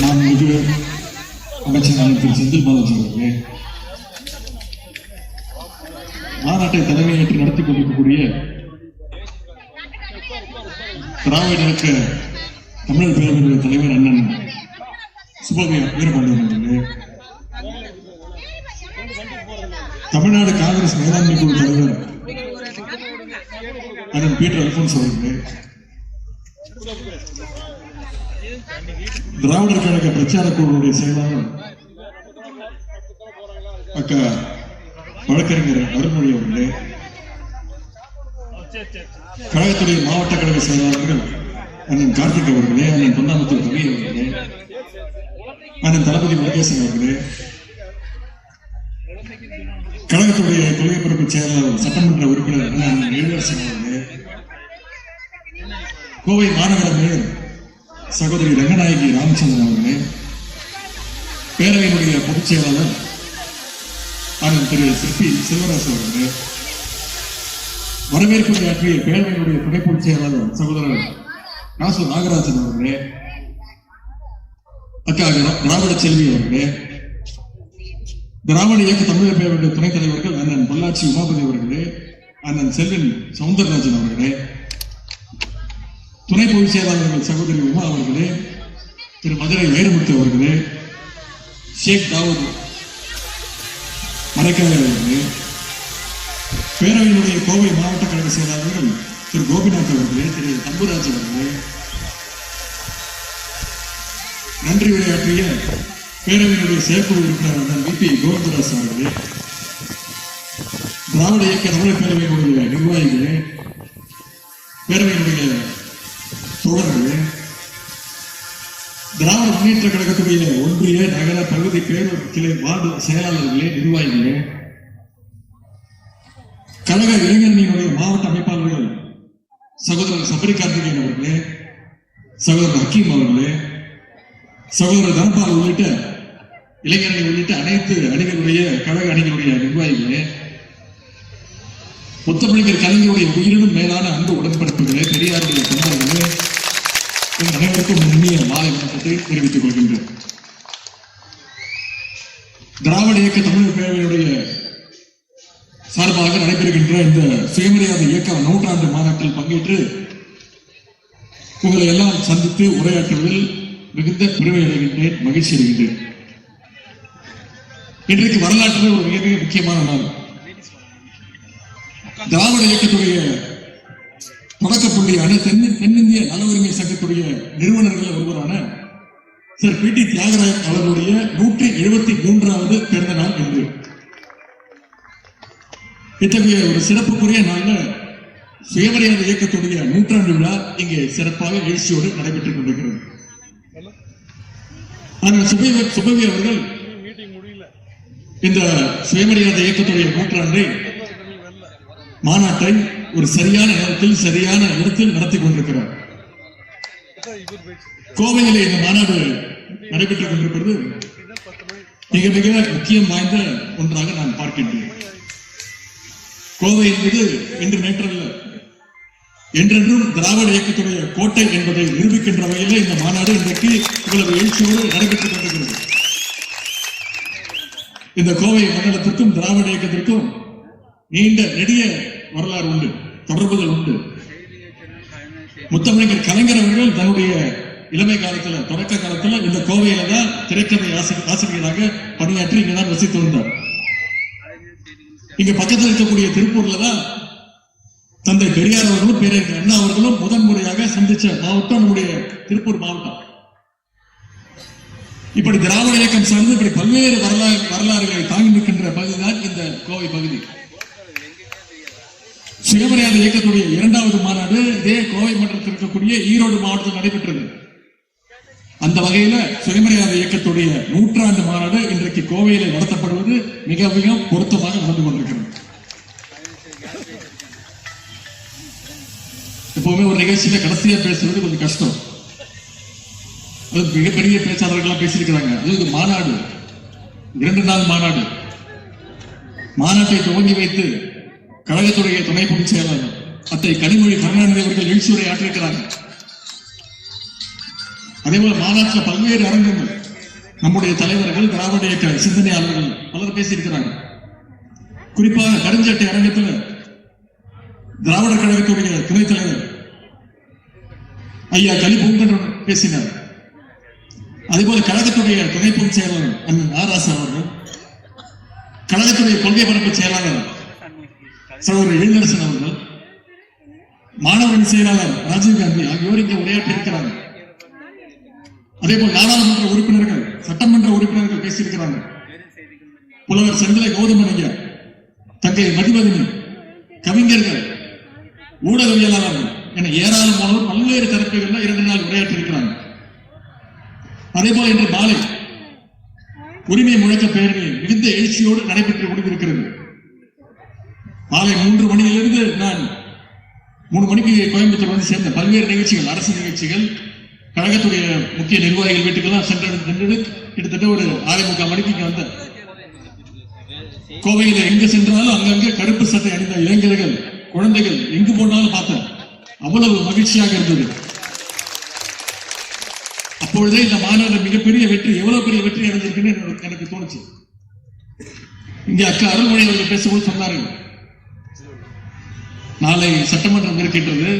நான் இது அமைச்சரான திரு செந்தில் பாலாஜி அவர்களே மாநாட்டை தலைமையேற்று நடத்தி கொண்டிருக்கக்கூடிய திராவிட இயக்க தமிழர் பேரவையுடைய தலைவர் அண்ணன் சுபவி வீரபாண்டியன் அவர்களே தமிழ்நாடு காங்கிரஸ் மேலாண்மை குழு தலைவர் அண்ணன் பீட்டர் அல்போன்ஸ் அவர்களே திராவிடர் கழக பிரச்சார குழுவுடைய செயலாளர் அக்கா வழக்கறிஞர் அருள்மொழி அவர்களே கழகத்துடைய மாவட்ட கழக செயலாளர்கள் அண்ணன் கார்த்திக் அவர்களே அண்ணன் பொன்னாமத்தூர் கவி அவர்களே அண்ணன் தளபதி முருகேசன் அவர்களே கழகத்துடைய கொள்கை பொறுப்பு செயலாளர் சட்டமன்ற உறுப்பினர் அண்ணன் இளவரசன் அவர்களே கோவை மாநகர மேயர் சகோதரி ரங்கநாயகி ராமச்சந்திரன் அவர்களே பேரவையினுடைய பொதுச் செயலாளர் அண்ணன் திரு சிற்பி செல்வராசு அவர்களே வரவேற்பு ஆற்றிய பேரவையினுடைய துணை பொதுச் செயலாளர் சகோதரர் ராசு நாகராஜன் அவர்களே அக்கா திராவிட செல்வி அவர்களே திராவிட இயக்க தமிழர் பேரவையுடைய துணைத் தலைவர்கள் அண்ணன் பொள்ளாச்சி உமாபதி அவர்களே அண்ணன் செல்வன் சவுந்தரராஜன் அவர்களே துணை பொதுச் செயலாளர்கள் சகோதரி உமா அவர்களே திரு மதுரை வைரமுத்து அவர்களே ஷேக் தாவூத் மரைக்காலை அவர்களே பேரவையினுடைய கோவை மாவட்ட கழக செயலாளர்கள் திரு கோபிநாத் அவர்களே திரு தம்புராஜ் அவர்களே நன்றி உரையாற்றிய பேரவையினுடைய செயற்குழு உறுப்பினர் வி பி கோவிந்தராஜ் அவர்களே திராவிட இயக்க தமிழக பேரவையினுடைய நிர்வாகிகளே பேரவையினுடைய தோழர்களே திராவிட முன்னேற்ற கழகத்துடைய ஒன்றிய நகர பகுதி பேரூர் கிளை வார்டு செயலாளர்களே நிர்வாகிகளே கழக இளைஞர்களுடைய மாவட்ட அமைப்பாளர்கள் சகோதரர் சபரி கார்த்திகேயன் அவர்களே சகோதரர் ஹக்கீம் அவர்களே சகோதரர் தனபால் உள்ளிட்ட இளைஞரணி உள்ளிட்ட அனைத்து அணிகளுடைய கழக அணிகளுடைய நிர்வாகிகளே முத்தமிழர் கலைஞருடைய உயிரினும் மேலான அன்பு உடன்படிப்புகளே பெரியாருடைய தொண்டர்களே உங்கள் அனைவருக்கும் இனிய மாலை வணக்கத்தை தெரிவித்துக் கொள்கின்றேன். திராவிட இயக்க தமிழ் பேரவையுடைய சார்பாக நடைபெறுகின்ற இந்த சுயமரியாதை இயக்க நூற்றாண்டு மாநாட்டில் பங்கேற்று உங்களை எல்லாம் சந்தித்து உரையாற்றுவதில் மிகுந்த பெருமை அடைகின்றேன் மகிழ்ச்சி அடைகின்றேன். இன்றைக்கு வரலாற்றில் ஒரு மிக மிக முக்கியமான நாள். திராவிட இயக்கத்துடைய தொடக்க புள்ளியான தென் தென்னிந்திய நல உரிமை சங்கத்துடைய நிறுவனர்கள் ஒருவரான சார் பி டி தியாகராஜன் அவர்களுடைய நூற்றி எழுபத்தி மூன்றாவது பிறந்த நாள் என்று. இத்தகைய ஒரு சிறப்புக்குரிய நாள்ல சுயமரியாதை இயக்கத்துடைய நூற்றாண்டு விழா இங்கே சிறப்பாக எழுச்சியோடு நடைபெற்றுக் கொண்டிருக்கிறது. ஆனால் சுபவி சுபவி அவர்கள் இந்த சுயமரியாதை இயக்கத்துடைய நூற்றாண்டை மாநாட்டை ஒரு சரியான நேரத்தில் சரியான இடத்தில் நடத்தி கொண்டிருக்கிறார். கோவையிலே இந்த மாநாடு நடைபெற்றுக் கொண்டிருப்பது மிக மிக முக்கியம் வாய்ந்த ஒன்றாக நான் பார்க்கின்றேன். கோவை என்பது இன்று நேற்றல்ல என்றென்றும் திராவிட இயக்கத்துடைய கோட்டை என்பதை நிரூபிக்கின்ற வகையில் இந்த மாநாடு இன்றைக்கு இவ்வளவு எழுச்சியோடு நடைபெற்றுக் கொண்டிருக்கிறது. இந்த கோவை மண்டலத்திற்கும் திராவிட இயக்கத்திற்கும் நீண்ட நெடிய வரலாறு உண்டு தொடர்புகள் உண்டு. முத்தமிழர் கலைஞர் அவர்கள் தன்னுடைய இளமை காலத்துல தொடக்க காலத்துல இந்த கோவையில தான் திரைக்கதை ஆசிரியராக பணியாற்றி இங்கதான் வசித்து வந்தார். இங்க பக்கத்தில் இருக்கக்கூடிய திருப்பூர்ல தான் தந்தை பெரியார் அவர்களும் பேரறிஞர் அண்ணா அவர்களும் முதன் முறையாக சந்திச்ச மாவட்டம் நம்முடைய திருப்பூர் மாவட்டம். இப்படி திராவிட இயக்கம் சார்ந்து இப்படி பல்வேறு வரலாறு வரலாறுகளை தாங்கி நிற்கின்ற பகுதிதான் இந்த கோவை பகுதி. சுயமரியாதை இயக்கத்துடைய இரண்டாவது மாநாடு இதே கோவை மன்றத்தில் இருக்கக்கூடிய ஈரோடு மாவட்டத்தில் நடைபெற்றது. அந்த வகையில சுயமரியாதை இயக்கத்துடைய நூற்றாண்டு மாநாடு இன்றைக்கு கோவையில் நடத்தப்படுவது மிக மிக பொருத்தமாக நடந்து கொண்டிருக்கிறது. எப்பவுமே ஒரு நிகழ்ச்சியில கடைசியா பேசுறது கொஞ்சம் கஷ்டம். அது மிகப்பெரிய பேச்சாளர்கள்லாம் பேசியிருக்கிறாங்க. அது இது மாநாடு. இரண்டு நாள் மாநாடு. மாநாட்டை துவங்கி வைத்து கழகத்துடைய துணை பொதுச் செயலாளர் அத்தை கனிமொழி கருணாநிதி அவர்கள் எழுச்சியுரை ஆற்றிருக்கிறார்கள் அதே போல மாநாட்டில் பல்வேறு அரங்கங்கள் நம்முடைய தலைவர்கள் திராவிட இயக்க சிந்தனையாளர்கள் பலர் பேசியிருக்கிறார்கள். குறிப்பாக கருஞ்சட்டை அரங்கத்தில் திராவிட கழகத்துடைய துணைத் தலைவர் ஐயா கலிபொங்கன் பேசினார். அதேபோல கழகத்துடைய துணை பொதுச் செயலாளர் அண்ணன் ஆராசா அவர்கள் கழகத்துடைய கொள்கை பரப்பு செயலாளர் சகோதரர் எழிலரசன் அவர்கள் மாணவரின் செயலாளர் ராஜீவ்காந்தி ஆகியோர் இங்கே உரையாற்றி இருக்கிறாங்க அதே போல் நாடாளுமன்ற உறுப்பினர்கள் சட்டமன்ற உறுப்பினர்கள் பேசியிருக்கிறாங்க புலவர் செந்திலை கௌதமன் ஐயா தங்கை மதிவதனி கவிஞர்கள் ஊடகவியலாளர்கள் என ஏராளமானோர் பல்வேறு தரப்புகள்ல இரண்டு நாள் உரையாற்றி இருக்கிறாங்க அதே போல இன்று மாலை உரிமை முழக்க பேரணி மிகுந்த எழுச்சியோடு நடைபெற்று முடிந்திருக்கிறது மாலை மூன்று மணியிலிருந்து நான் மூணு மணிக்கு கோயம்புத்தூர் வந்து சேர்ந்த பல்வேறு நிகழ்ச்சிகள் அரசு நிகழ்ச்சிகள் கழகத்துடைய முக்கிய நிர்வாகிகள் வீட்டுக்கெல்லாம் சென்று சென்றது கிட்டத்தட்ட ஒரு ஆறு முக்கால் மணிக்கு இங்கே வந்தேன். கோவையில் எங்க சென்றாலும் அங்கங்கே கருப்பு சட்டை அணிந்த இளைஞர்கள் குழந்தைகள் எங்கு போனாலும் பார்த்தேன். அவ்வளவு மகிழ்ச்சியாக இருந்தது. அப்பொழுதே இந்த மாநாடு மிகப்பெரிய வெற்றி எவ்வளவு பெரிய வெற்றி அடைஞ்சிருக்குன்னு எனக்கு- தோணுச்சு. இங்கே அக்கா அருள்மொழி அவர்கள் பேசும்போது சொன்னார்கள் நாளை சட்டமன்றம் இருக்கின்றது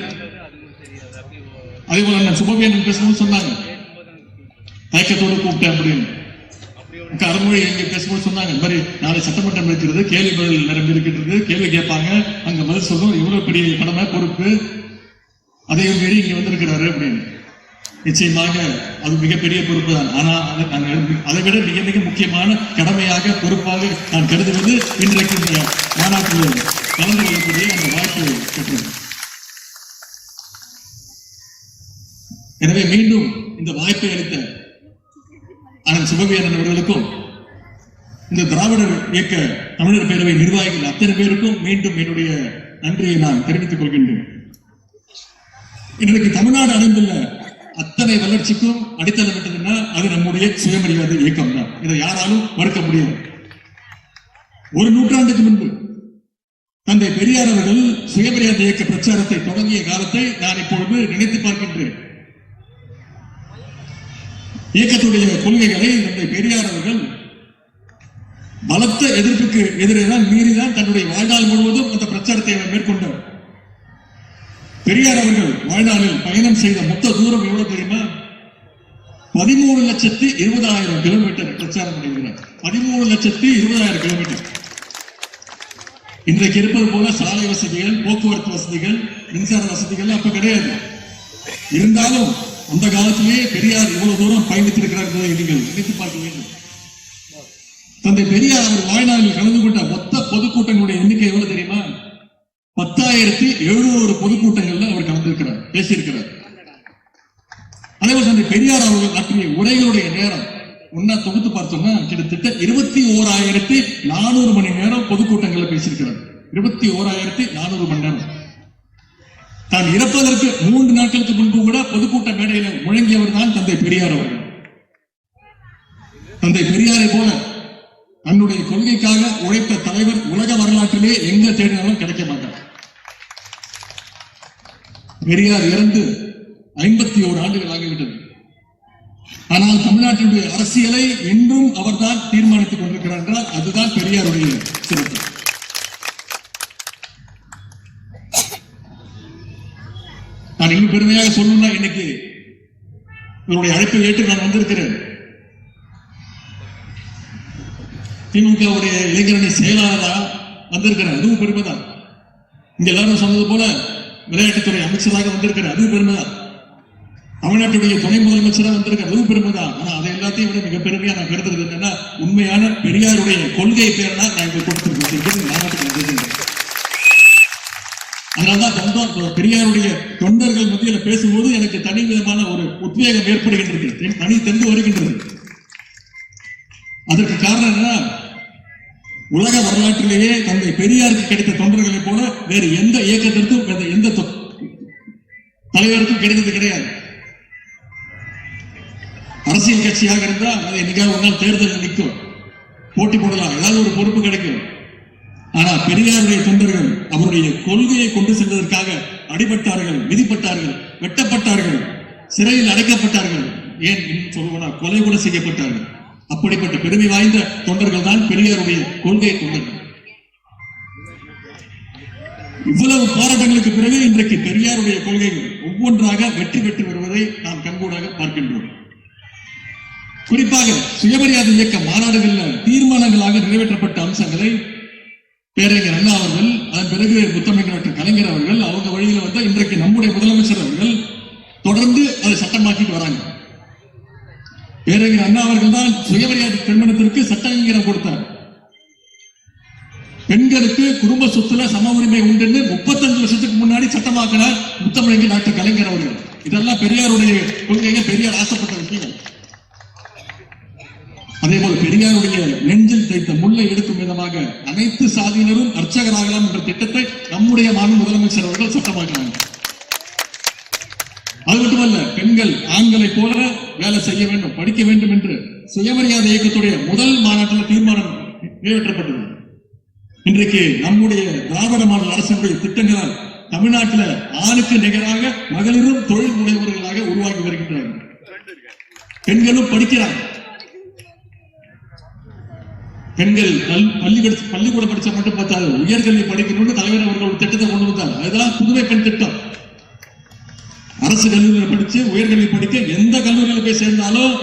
அதே போல அண்ணன் சுபவியன் பேசும்போது சொன்னாங்க. தயக்கத்தோடு கூப்பிட்டேன் அப்படின்னு. அக்கா இங்க பேசும்போது சொன்னாங்க. இந்த மாதிரி நாளை சட்டமன்றம் இருக்கிறது கேள்வி பதில் நிரம்பி இருக்கின்றது. கேள்வி கேட்பாங்க. அங்க பதில் சொல்லணும். இவ்வளவு பெரிய கடமை பொறுப்பு. அதையும் மீறி இங்க வந்திருக்கிறாரு அப்படின்னு. நிச்சயமாக அது மிகப்பெரிய பொறுப்பு தான் ஆனா அதை விட மிக மிக முக்கியமான கடமையாக பொறுப்பாக நான் கருதுவது இன்றைக்கு மாநாட்டில் கலந்து கொள்ளக்கூடிய அந்த வாய்ப்பை பெற்றது எனவே மீண்டும் இந்த வாய்ப்பை அளித்த அண்ணன் சிவபியனன் அவர்களுக்கும் இந்த திராவிடர் இயக்க தமிழர் பேரவை நிர்வாகிகள் அத்தனை பேருக்கும் மீண்டும் என்னுடைய நன்றியை நான் தெரிவித்துக் கொள்கின்றேன். இன்றைக்கு தமிழ்நாடு அடைந்துள்ள அத்தனை வளர்ச்சிக்கும் அடித்தளம் அது நம்முடைய சுயமரியாதை இயக்கம் தான் இதை யாராலும் மறுக்க முடியாது. ஒரு நூற்றாண்டுக்கு முன்பு தந்தை பெரியார் அவர்கள் சுயமரியாதை இயக்க பிரச்சாரத்தை தொடங்கிய காலத்தை நான் இப்பொழுது நினைத்து பார்க்கின்றேன். இயக்கத்துடைய கொள்கைகளை தந்தை பெரியார் அவர்கள் பலத்த எதிர்ப்புக்கு எதிரே தான் மீறிதான் தன்னுடைய வாழ்நாள் முழுவதும் அந்த பிரச்சாரத்தை அவர் மேற்கொண்டார். பெரியார் அவர்கள் வாழ்நாளில் பயணம் செய்த மொத்த தூரம் எவ்வளவு தெரியுமா? பதிமூணு லட்சத்தி இருபதாயிரம் கிலோமீட்டர் பிரச்சாரம் பண்ணியிருக்கிறார் பதிமூணு லட்சத்தி இருபதாயிரம் கிலோமீட்டர். இன்றைக்கு இருப்பது போல சாலை வசதிகள் போக்குவரத்து வசதிகள் மின்சார வசதிகள் அப்ப கிடையாது. இருந்தாலும் அந்த காலத்திலேயே பெரியார் இவ்வளவு தூரம் பயணித்திருக்கிறார் நீங்கள் நினைத்து பார்க்க வேண்டும். தந்தை பெரியார் அவர் வாழ்நாளில் கலந்து கொண்ட மொத்த பொதுக்கூட்டங்களுடைய எண்ணிக்கை எவ்வளவு தெரியுமா? பத்தாயிரத்தி எழுநூறு பொதுக்கூட்டங்கள்ல அவர் கலந்திருக்கிறார் பேசியிருக்கிறார். அதே போல தந்தை பெரியார் அவர்கள் ஆற்றிய உரைகளுடைய நேரம். ஒன்னா தொகுத்து பார்த்தோம்னா கிட்டத்தட்ட இருபத்தி ஓராயிரத்தி நானூறு மணி நேரம் பொதுக்கூட்டங்களுக்கு இருபத்தி ஓராயிரத்தி நானூறு மணி நேரம் தான் இறப்பதற்கு மூன்று நாட்களுக்கு முன்பு கூட பொதுக்கூட்ட மேடையில முழங்கியவர் தான் தந்தை பெரியார் அவர்கள். தந்தை பெரியாரை போல தன்னுடைய கொள்கைக்காக உழைத்த தலைவர் உலக வரலாற்றிலே எங்க தேடினாலும் கிடைக்க மாட்டார். பெரியார் இறந்து ஐம்பத்தி ஓரு ஆண்டுகள் ஆகிவிட்டது. ஆனால் தமிழ்நாட்டினுடைய அரசியலை இன்றும் அவர்தான் தீர்மானித்துக் கொண்டிருக்கிறார் என்றால் அதுதான் பெரியாருடைய சிறப்பு. நான் இன்னும் பெருமையாக சொல்லணும்னா இன்னைக்கு என்னுடைய அழைப்பை ஏற்று நான் வந்திருக்கிறேன். திமுகவுடைய இளைஞரணி செயலாளரா வந்திருக்கிறேன் அதுவும் பெருமைதான். இங்க எல்லாரும் சொன்னது போல விளையாட்டுத்துறை அமைச்சராக வந்திருக்கிறேன் அதுவும் பெருமை தான் தமிழ்நாட்டுடைய துணை முதலமைச்சராக வந்திருக்கிறேன் அதுவும் பெருமை தான் ஆனா அதை எல்லாத்தையும் விட மிக பெருமையா நான் கருதுறது என்னன்னா உண்மையான பெரியாருடைய கொள்கை பேர் தான் நான் இங்க கொடுத்திருக்கேன். மாநாட்டுக்கு வந்திருக்கேன் அதனால்தான் தொண்டர் பெரியாருடைய தொண்டர்கள் மத்தியில் பேசும்போது எனக்கு தனி விதமான ஒரு உத்வேகம் ஏற்படுகின்றது. தனி தந்து வருகின்றது. அதற்கு காரணம் என்ன உலக வரலாற்றிலேயே தந்தை பெரியாருக்கு கிடைத்த தொண்டர்களை போல வேறு எந்த இயக்கத்திற்கும் எந்த தொ- தலைவருக்கும் கிடைத்தது கிடையாது. அரசியல் கட்சியாக இருந்தா அது என்னைக்காவது ஒரு நாள் தேர்தல் நிற்கும். போட்டி போடலாம். ஏதாவது ஒரு பொறுப்பு கிடைக்கும். ஆனா பெரியாருடைய தொண்டர்கள் அவருடைய கொள்கையை கொண்டு செல்வதற்காக அடிபட்டார்கள் விதிப்பட்டார்கள் வெட்டப்பட்டார்கள் சிறையில் அடைக்கப்பட்டார்கள். ஏன் இன்னும் சொல்லுவோம்னா கொலை கூட செய்யப்பட்டார்கள். அப்படிப்பட்ட பெருமை வாய்ந்த தொண்டர்கள் தான் பெரியாருடைய கொள்கை தொண்டர்கள். இவ்வளவு போராட்டங்களுக்கு பிறகு இன்றைக்கு பெரியாருடைய கொள்கைகள் ஒவ்வொன்றாக வெற்றி பெற்று வருவதை நாம் கண்கூடாக பார்க்கின்றோம். குறிப்பாக சுயமரியாதை இயக்க மாநாடுகளில் தீர்மானங்களாக நிறைவேற்றப்பட்ட அம்சங்களை பேரறிஞர் அண்ணா அவர்கள் அதன் பிறகு முத்தமிழ் டாக்டர் கலைஞர் அவர்கள் அவங்க வழியில வந்து இன்றைக்கு நம்முடைய முதலமைச்சர் அவர்கள் தொடர்ந்து அதை சட்டமாக்கிட்டு வராங்க. பேரறிஞர் அண்ணா அவர்கள் தான் சுயமரியாதை திருமணத்திற்கு சட்ட அங்கீகாரம் கொடுத்தார். பெண்களுக்கு குடும்ப சொத்துல சம உரிமை உண்டுன்னு முப்பத்தஞ்சு வருஷத்துக்கு முன்னாடி சட்டமாக்கினார் முத்தமிழங்க டாக்டர் கலைஞர் அவர்கள். இதெல்லாம் பெரியாருடைய கொள்கைங்க பெரியார் ஆசைப்பட்ட விஷயங்கள். அதே போல பெரியாருடைய நெஞ்சில் தைத்த முல்லை எடுக்கும் விதமாக அனைத்து சாதியினரும் அர்ச்சகராகலாம் என்ற திட்டத்தை நம்முடைய மாநில முதலமைச்சர் அவர்கள் சட்டமாக்கினாங்க அது மட்டுமல்ல பெண்கள் ஆண்களை போல வேலை செய்ய வேண்டும் படிக்க வேண்டும் என்று சுயமரியாதை இயக்கத்துடைய முதல் மாநாட்டில் தீர்மானம் நிறைவேற்றப்பட்டது. இன்றைக்கு நம்முடைய திராவிட மாநில அரசினுடைய திட்டங்களால் தமிழ்நாட்டில் ஆணுக்கு நிகராக மகளிரும் தொழில் முனைவோர்களாக உருவாகி வருகின்றார்கள். பெண்களும் படிக்கிறாங்க பெண்கள் கல்- பள்ளி படிச்சு பள்ளிக்கூடம் படிச்சா மட்டும் பார்த்தாது உயர்கல்வி படிக்கணும்னு தலைவர் அவர்கள் ஒரு திட்டத்தை கொண்டு வந்தார். அதுதான் புதுமை பெண் திட்டம். அரசு கல்லூரியில் படிச்சு உயர்கல்வி படிக்க எந்த கல்லூரியில் போய் சேர்ந்தாலும்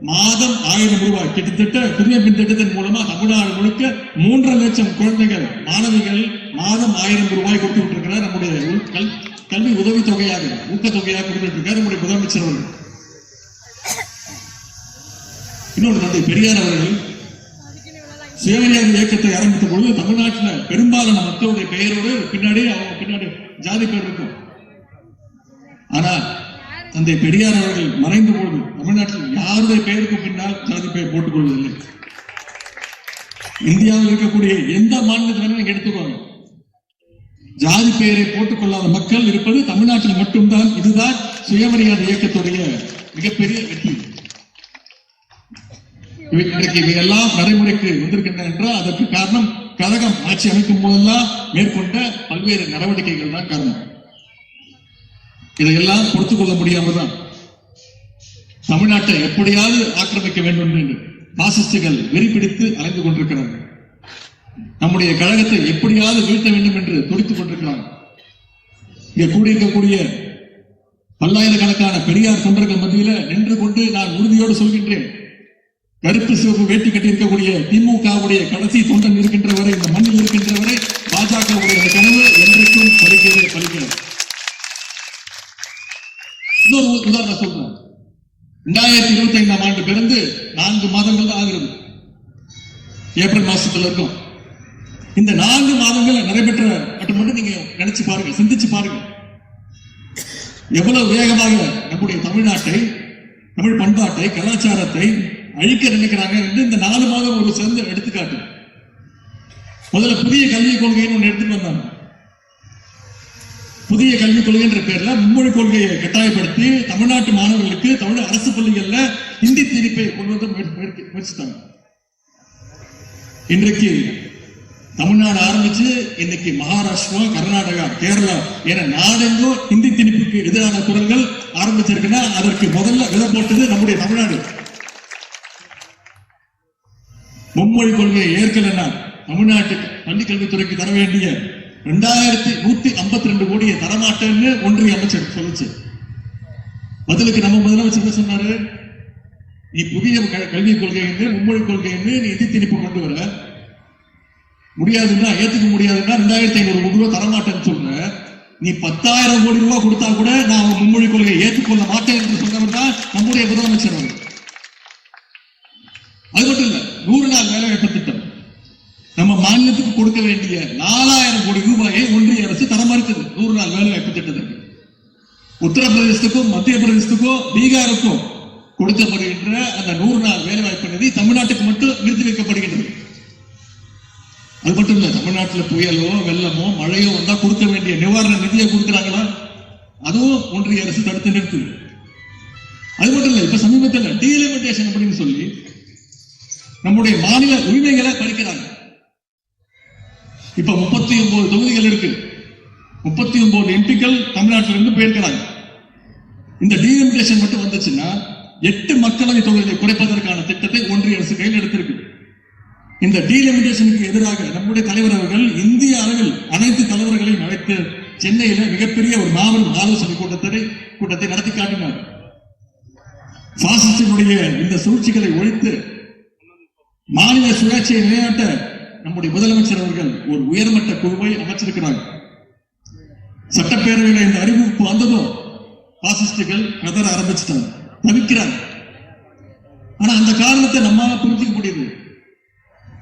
மாதம் ஆயிரம் ரூபாய். கிட்டத்தட்ட புதிய பெண் திட்டத்தின் மூலமா தமிழ்நாடு முழுக்க மூன்றரை லட்சம் குழந்தைகள் மாணவிகள் மாதம் ஆயிரம் ரூபாய் கொடுத்து விட்டிருக்கிறார் நம்முடைய கல்- கல்வி உதவி தொகையாக ஊக்கத்தொகையாக கொடுத்துட்டு இருக்கார் நம்முடைய முதலமைச்சர் அவர்கள். இன்னொன்று தந்தை பெரியார் அவர்கள் சுயமரியாதை இயக்கத்தை ஆரம்பித்த பொழுது தமிழ்நாட்டில் பெரும்பாலான மக்களுடைய பெயரோடு பின்னாடி அவங்க பின்னாடி ஜாதி பேர் இருக்கும். ஆனா தந்தை பெரியார் அவர்கள் மறைந்த பொழுது தமிழ்நாட்டில் யாருடைய பெயருக்கு பின்னால் ஜாதி பெயர் போட்டுக் கொள்வதில்லை. இந்தியாவில் இருக்கக்கூடிய எந்த மாநிலத்திலும் நீங்க எடுத்துக்கோங்க. ஜாதி பெயரை போட்டுக் கொள்ளாத மக்கள் இருப்பது தமிழ்நாட்டில் மட்டும்தான். இதுதான் சுயமரியாதை இயக்கத்துடைய மிகப்பெரிய வெற்றி. இன்றைக்கு இவையெல்லாம் நடைமுறைக்கு வந்திருக்கின்றன என்றால் அதற்கு காரணம் கழகம் ஆட்சி அமைக்கும் போதெல்லாம் மேற்கொண்ட பல்வேறு நடவடிக்கைகள் தான் காரணம். இதையெல்லாம் கொடுத்துக் கொள்ள முடியாமல் தான் தமிழ்நாட்டை எப்படியாவது ஆக்கிரமிக்க வேண்டும் என்று பாசிஸ்டுகள் வெறி பிடித்து அலைந்து கொண்டிருக்கிறார்கள். நம்முடைய கழகத்தை எப்படியாவது வீழ்த்த வேண்டும் என்று துடித்துக் கொண்டிருக்கிறாங்க இங்கே கூடியிருக்கக்கூடிய பல்லாயிரக்கணக்கான பெரியார் தொண்டர்கள் மத்தியில நின்று கொண்டு நான் உறுதியோடு சொல்கின்றேன். கருப்பு சிவப்பு வேட்டி கட்டியிருக்கக்கூடிய திமுகவுடைய கடைசி தொண்டன் இருக்கின்ற வரை இந்த மண்ணில் இருக்கின்ற வரை பாஜகவுடைய கனவு என்றைக்கும் பலிக்கிறது பலிக்கிறது இன்னொரு உதாரணம் சொல்றேன். ரெண்டாயிரத்தி இருபத்தி ஐந்தாம் ஆண்டு பிறந்து நான்கு மாதங்கள் தான் ஆகிறது. ஏப்ரல் மாசத்துல இருக்கும். இந்த நான்கு மாதங்கள் நடைபெற்ற மட்டும் மட்டும் நீங்க நினைச்சு பாருங்க சிந்திச்சு பாருங்க. எவ்வளவு வேகமாக நம்முடைய தமிழ்நாட்டை தமிழ் பண்பாட்டை கலாச்சாரத்தை அழிக்க நினைக்கிறாங்க என்று இந்த நாலு மாதம் ஒரு சிறந்த எடுத்துக்காட்டு. முதல்ல புதிய கல்விக் கொள்கைன்னு ஒன்று எடுத்துட்டு வந்தாங்க. புதிய கல்விக் கொள்கைன்ற பேர்ல மும்மொழி கொள்கையை கட்டாயப்படுத்தி தமிழ்நாட்டு மாணவர்களுக்கு தமிழ் அரசு பள்ளிகள்ல ஹிந்தி திணிப்பை கொண்டு வந்து முயற்சித்தாங்க. இன்றைக்கு தமிழ்நாடு ஆரம்பிச்சு இன்னைக்கு மகாராஷ்டிரா கர்நாடகா கேரளா என நாடெங்கும் இந்தி திணிப்புக்கு எதிரான குரல்கள் ஆரம்பிச்சிருக்குன்னா அதற்கு முதல்ல விதை போட்டது நம்முடைய தமிழ்நாடு. மும்மொழி கொள்கையை ஏற்கலன்னா தமிழ்நாட்டுக்கு பள்ளிக்கல்வித்துறைக்கு தர வேண்டிய ரெண்டாயிரத்தி நூத்தி ஐம்பத்தி ரெண்டு கோடியை தரமாட்டேன்னு ஒன்றிய அமைச்சர் சொல்லுச்சு. பதிலுக்கு நம்ம முதலமைச்சர் என்ன சொன்னாரு? நீ புதிய க- கல்விக் கொள்கை என்று மும்மொழி கொள்கை என்று நீ நிதி திணிப்பு கொண்டு வர. முடியாதுன்னா ஏத்துக்க முடியாதுன்னா ரெண்டாயிரத்தி ஐநூறு கோடி ரூபாய் தரமாட்டேன்னு சொல்ற. நீ பத்தாயிரம் கோடி ரூபாய் கொடுத்தா கூட நான் உன் மும்மொழி கொள்கையை ஏற்றுக்கொள்ள மாட்டேன் என்று சொன்னவர் தான் நம்முடைய முதலமைச்சர் அவர் அது மட்டும் இல்லை நூறு நாள் வேலை வாய்ப்பு திட்டம். நம்ம மாநிலத்துக்கு கொடுக்க வேண்டிய நாலாயிரம் கோடி ரூபாயை ஒன்றிய அரசு தர மறுத்தது நூறு நாள் வேலை வாய்ப்பு திட்டத்துக்கு. உத்தரப்பிரதேசத்துக்கும் மத்திய பிரதேசத்துக்கும் பீகாருக்கும் கொடுக்கப்படுகின்ற அந்த நூறு நாள் வேலை வாய்ப்பு நிதி தமிழ்நாட்டுக்கு மட்டும் நிறுத்தி வைக்கப்படுகின்றது. அது மட்டும் இல்ல தமிழ்நாட்டில் புயலோ வெள்ளமோ மழையோ வந்தா கொடுக்க வேண்டிய நிவாரண நிதியை கொடுக்குறாங்களா? அதுவும் ஒன்றிய அரசு தடுத்து நிறுத்துது அது மட்டும் இல்ல இப்ப சமீபத்தில் டீலிமிட்டேஷன் அப்படின்னு சொல்லி நம்முடைய மாநில உரிமைகளை பறிக்கிறாங்க இப்ப முப்பத்தி ஒன்பது தொகுதிகள் இருக்கு. முப்பத்தி ஒன்பது எம்பிக்கள் தமிழ்நாட்டில இருந்து போயிருக்கிறாங்க இந்த டீலிமிட்டேஷன் மட்டும் வந்துச்சுன்னா எட்டு மக்களவை தொகுதியை குறைப்பதற்கான திட்டத்தை ஒன்றிய அரசு கையில் எடுத்திருக்கு. இந்த டீலிமிடேஷனுக்கு எதிராக நம்முடைய தலைவர் அவர்கள் இந்திய அளவில் அனைத்து தலைவர்களையும் அழைத்து சென்னையில மிகப்பெரிய ஒரு மாபெரும் ஆலோசனை கூட்டத்தை கூட்டத்தை நடத்தி காட்டினார். பாசிஸ்டினுடைய இந்த சூழ்ச்சிகளை ஒழித்து மாநில சுயாட்சியை நிலைநாட்ட நம்முடைய முதலமைச்சர் அவர்கள் ஒரு உயர்மட்ட குழுவை அமைச்சிருக்கிறாங்க சட்டப்பேரவையில இந்த அறிவிப்பு வந்ததும் பாசிஸ்டுகள் கதற ஆரம்பிச்சிட்டாங்க. தவிக்கிறாங்க. ஆனா அந்த காரணத்தை நம்மால புரிஞ்சுக்க முடியுது.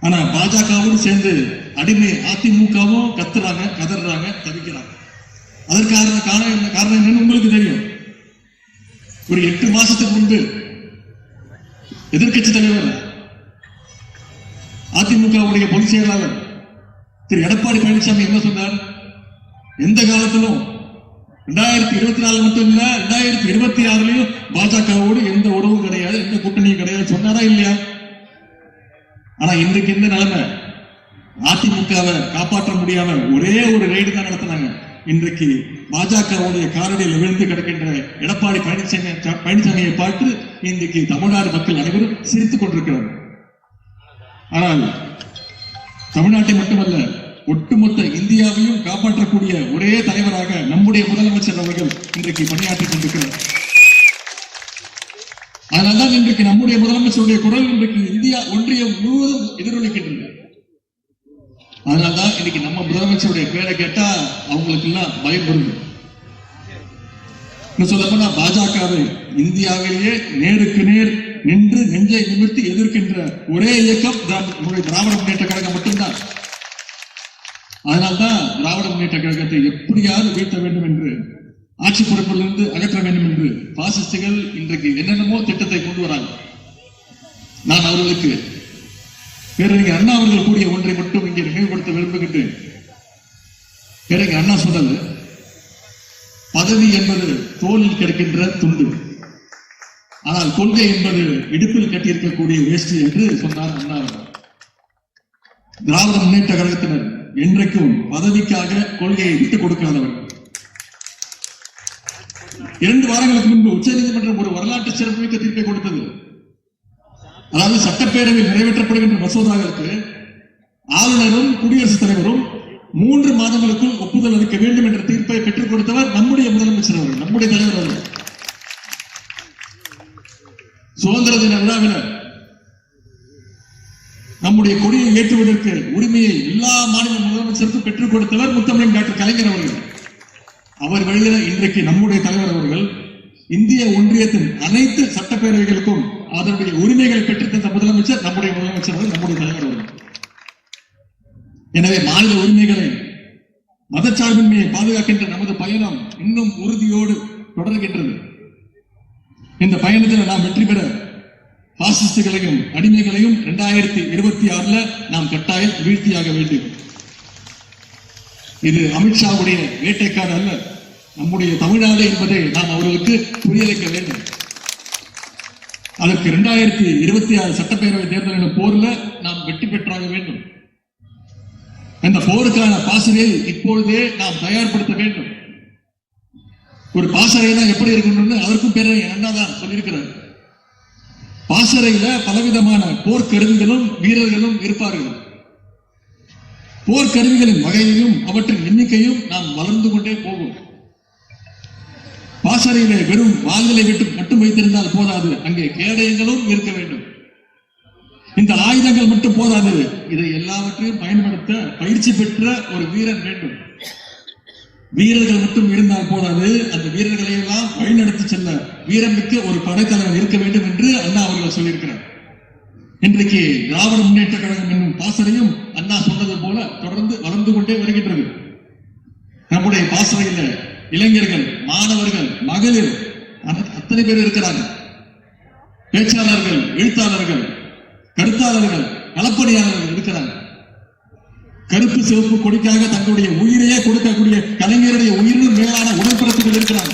ஆனா பாஜகவும் சேர்ந்து அடிமை அதிமுகவும் கத்துறாங்க கதறாங்க தவிக்கிறாங்க. அதற்கான காரணம் என்ன? காரணம் என்னன்னு உங்களுக்கு தெரியும். ஒரு எட்டு மாசத்துக்கு முன்பு எதிர்க்கட்சி தலைவர் அதிமுகவுடைய பொதுச் செயலாளர் திரு எடப்பாடி பழனிசாமி என்ன சொன்னார்? எந்த காலத்திலும் ரெண்டாயிரத்தி இருபத்தி நாலு மட்டும் இல்ல ரெண்டாயிரத்தி இருபத்தி ஆறுலயும் பாஜகவோடு எந்த உறவும் கிடையாது எந்த கூட்டணியும் கிடையாது சொன்னாரா இல்லையா? ஆனா இன்றைக்கு எந்த நிலைமை அதிமுகவை காப்பாற்ற முடியாம ஒரே ஒரு ரைடு தான் நடத்தினாங்க. இன்றைக்கு பாஜகவுடைய காரணியில் விழுந்து கிடக்கின்ற எடப்பாடி பழனிசாமி பழனிசாமியை பார்த்து இன்றைக்கு தமிழ்நாடு மக்கள் அனைவரும் சிரித்துக் கொண்டிருக்கிறார்கள். ஆனால் தமிழ்நாட்டை மட்டுமல்ல ஒட்டுமொத்த இந்தியாவையும் காப்பாற்றக்கூடிய ஒரே தலைவராக நம்முடைய முதலமைச்சர் அவர்கள் இன்றைக்கு பணியாற்றிக் கொண்டிருக்கிறார். அதனால்தான் இன்றைக்கு நம்முடைய முதலமைச்சருடைய குரல் இன்றைக்கு இந்தியா ஒன்றியம் முழுவதும் எதிரொலிக்கின்றன அதனால்தான் இன்னைக்கு நம்ம முதலமைச்சருடைய பேரை கேட்டா அவங்களுக்கு எல்லாம் பயம் வருது. சொல்ல போனா பாஜகவை இந்தியாவிலேயே நேருக்கு நேர் நின்று நெஞ்சை நிமிர்த்தி எதிர்க்கின்ற ஒரே இயக்கம் திரா- நம்முடைய திராவிட முன்னேற்ற கழகம் மட்டும்தான். அதனால்தான் திராவிட முன்னேற்ற கழகத்தை எப்படியாவது வீழ்த்த வேண்டும் என்று ஆட்சி பொறுப்பிலிருந்து அகற்ற வேண்டும் என்று பாசிஸ்டுகள் இன்றைக்கு என்னென்னமோ திட்டத்தை கொண்டு வராங்க. நான் அவர்களுக்கு பேரறிஞர் அண்ணா அவர்கள் கூடிய ஒன்றை மட்டும் இங்கே நினைவுபடுத்த விரும்புகின்றேன். பேரறிஞர் அண்ணா சொன்னது பதவி என்பது தோளில் கிடைக்கின்ற துண்டு. ஆனால் கொள்கை என்பது இடுப்பில் கட்டியிருக்கக்கூடிய வேஷ்டி என்று சொன்னார் அண்ணா திராவிட முன்னேற்ற கழகத்தினர் என்றைக்கும் பதவிக்காக கொள்கையை விட்டுக் கொடுக்காதவர். இரண்டு வாரங்களுக்கு முன்பு உச்சநீதிமன்றம் ஒரு வரலாற்று சிறப்புமிக்க தீர்ப்பை கொடுத்தது. அதாவது சட்டப்பேரவையில் நிறைவேற்றப்படுகின்ற மசோதாக்களுக்கு ஆளுநரும் குடியரசுத் தலைவரும் மூன்று மாதங்களுக்குள் ஒப்புதல் அளிக்க வேண்டும் என்ற தீர்ப்பை பெற்றுக் கொடுத்தவர் நம்முடைய முதலமைச்சர் அவர்கள் நம்முடைய தலைவர் அவர்கள். சுதந்திர தின விழாவில் நம்முடைய கொடியை ஏற்றுவதற்கு உரிமையை எல்லா மாநில முதலமைச்சருக்கும் பெற்றுக் கொடுத்தவர் முத்தமிழன் டாக்டர் கலைஞர் அவர்கள். அவர் வெளியில இன்றைக்கு நம்முடைய தலைவர் அவர்கள் இந்திய ஒன்றியத்தின் அனைத்து சட்டப்பேரவைகளுக்கும் அதனுடைய உரிமைகளை பெற்றுத் தந்த முதலமைச்சர் நம்முடைய முதலமைச்சர் அவர்கள் நம்முடைய தலைவர் அவர்கள். எனவே மாநில உரிமைகளை மதச்சார்பின்மையை பாதுகாக்கின்ற நமது பயணம் இன்னும் உறுதியோடு தொடர்கின்றது. இந்த பயணத்தில் நாம் வெற்றி பெற பாசிஸ்டுகளையும் அடிமைகளையும் இரண்டாயிரத்தி இருபத்தி ஆறுல நாம் கட்டாயம் வீழ்த்தியாக வேண்டும். இது அமித்ஷாவுடைய வேட்டைக்காடு அல்ல நம்முடைய தமிழ்நாடு என்பதை நாம் அவர்களுக்கு புரியவைக்க வேண்டும். அதற்கு இரண்டாயிரத்தி இருபத்தி ஆறு சட்டப்பேரவை தேர்தலின் போர்ல நாம் வெற்றி பெற்றாக வேண்டும். அந்த போருக்கான பாசறையை இப்பொழுதே நாம் தயார்படுத்த வேண்டும். ஒரு பாசறைனா எப்படி இருக்கணும்னு அதற்கும் பேர அண்ணா தான் சொல்லியிருக்கிறார். பாசறையில பலவிதமான போர்க்கருவிகளும் வீரர்களும் இருப்பார்கள். போர்க்கருவிகளின் வகையையும் அவற்றின் எண்ணிக்கையும் நாம் வளர்ந்து கொண்டே போகும். பாசறையிலே வெறும் வாள்களை விட்டு மட்டும் வைத்திருந்தால் போதாது. அங்கே கேடயங்களும் இருக்க வேண்டும். இந்த ஆயுதங்கள் மட்டும் போதாது. இதை எல்லாவற்றையும் பயன்படுத்த பயிற்சி பெற்ற ஒரு வீரன் வேண்டும். வீரர்கள் மட்டும் இருந்தால் போதாது. அந்த வீரர்களை எல்லாம் வழிநடத்தி செல்ல வீரமிக்க ஒரு படைத்தலைவன் இருக்க வேண்டும் என்று அண்ணா அவர்கள் சொல்லியிருக்கிறார். இன்றைக்கு திராவிட முன்னேற்ற கழகம் என்னும் பாசறையும் அண்ணா சொன்னது போல தொடர்ந்து வளர்ந்து கொண்டே வருகின்றது. நம்முடைய பாசறையில இளைஞர்கள் மாணவர்கள் மகளிர் அத்தனை பேர் இருக்கிறாங்க பேச்சாளர்கள் எழுத்தாளர்கள் கருத்தாளர்கள் களப்பணியாளர்கள் இருக்கிறாங்க கருப்பு சிவப்பு கொடிக்காக தங்களுடைய உயிரையே கொடுக்கக்கூடிய கலைஞருடைய உயிரினும் மேலான உடற்பரப்புகள் இருக்கிறாங்க.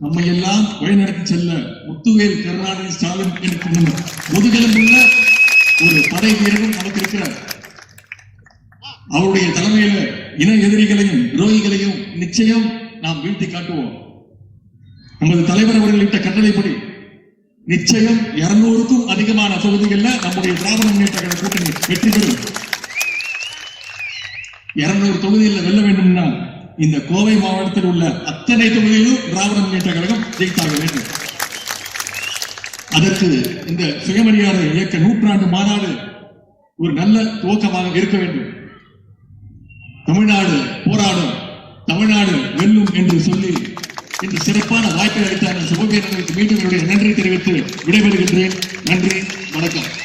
நம்மை எல்லாம் வழிநடத்தி செல்ல முத்துவேல் கருணாநிதி ஸ்டாலின் என்கின்ற முதுகெலும்புள்ள ஒரு படை வீரரும் நமக்கு இருக்கிறார் அவருடைய தலைமையில இன எதிரிகளையும் துரோகிகளையும் நிச்சயம் நாம் வீழ்த்தி காட்டுவோம். நமது தலைவர் அவர்கள் இட்ட கட்டளைப்படி நிச்சயம் இருநூறுக்கும் அதிகமான தொகுதிகளில் நம்முடைய திராவிட முன்னேற்ற கழக கூட்டணி வெற்றி பெறும். இருநூறு தொகுதியில் வெல்ல வேண்டும்னா இந்த கோவை மாவட்டத்தில் உள்ள அத்தனை தொகுதியிலும் திராவிட முன்னேற்ற கழகம் ஜெயித்தாக வேண்டும் அதற்கு இந்த சுயமரியாதை இயக்க நூற்றாண்டு மாநாடு ஒரு நல்ல துவக்கமாக இருக்க வேண்டும். தமிழ்நாடு போராடும் தமிழ்நாடு வெல்லும் என்று சொல்லி இந்த சிறப்பான வாய்ப்பை அளித்த அந்த சுபவீரர்களுக்கு மீண்டும் என்னுடைய நன்றி தெரிவித்து விடைபெறுகின்றேன். நன்றி வணக்கம்.